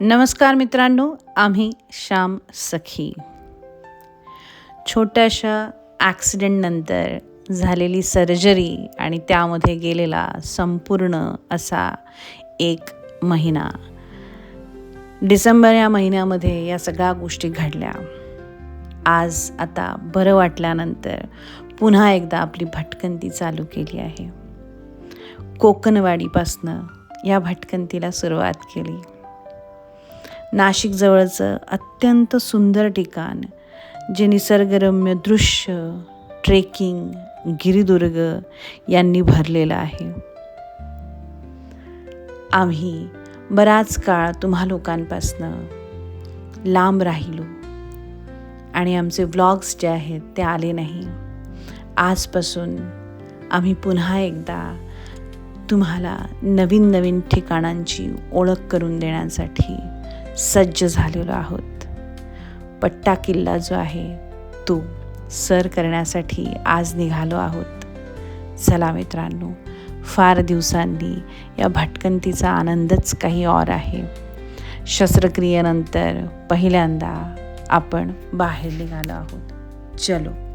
नमस्कार मित्रांनो आम्ही श्याम सखी. छोट्याशा ॲक्सिडेंटनंतर झालेली सर्जरी आणि त्यामध्ये गेलेला संपूर्ण असा एक महिना. डिसेंबर या महिन्यामध्ये या सगळ्या गोष्टी घडल्या. आज आता बरं वाटल्यानंतर पुन्हा एकदा आपली भटकंती चालू केली आहे. कोकणवाडीपासनं या भटकंतीला सुरुवात केली. नाशिकजवळचं अत्यंत सुंदर ठिकाण जे निसर्गरम्य दृश्य ट्रेकिंग गिरिदुर्ग यांनी भरलेलं आहे. आम्ही बराच काळ तुम्हा लोकांपासनं लांब राहिलो आणि आमचे व्लॉग्स जे आहेत ते आले नाही. आजपासून आम्ही पुन्हा एकदा तुम्हाला नवीन नवीन ठिकाणांची ओळख करून देण्यासाठी सज्ज झालेलो आहोत. पट्टा किल्ला जो आहे तो सर करण्यासाठी आज निघालो आहोत. चला मित्रांनो फार दिवसांनी या भटकंतीचा आनंदच काही और आहे. शस्त्रक्रियेनंतर पहिल्यांदा आपण बाहेर निघालो आहोत. चलो.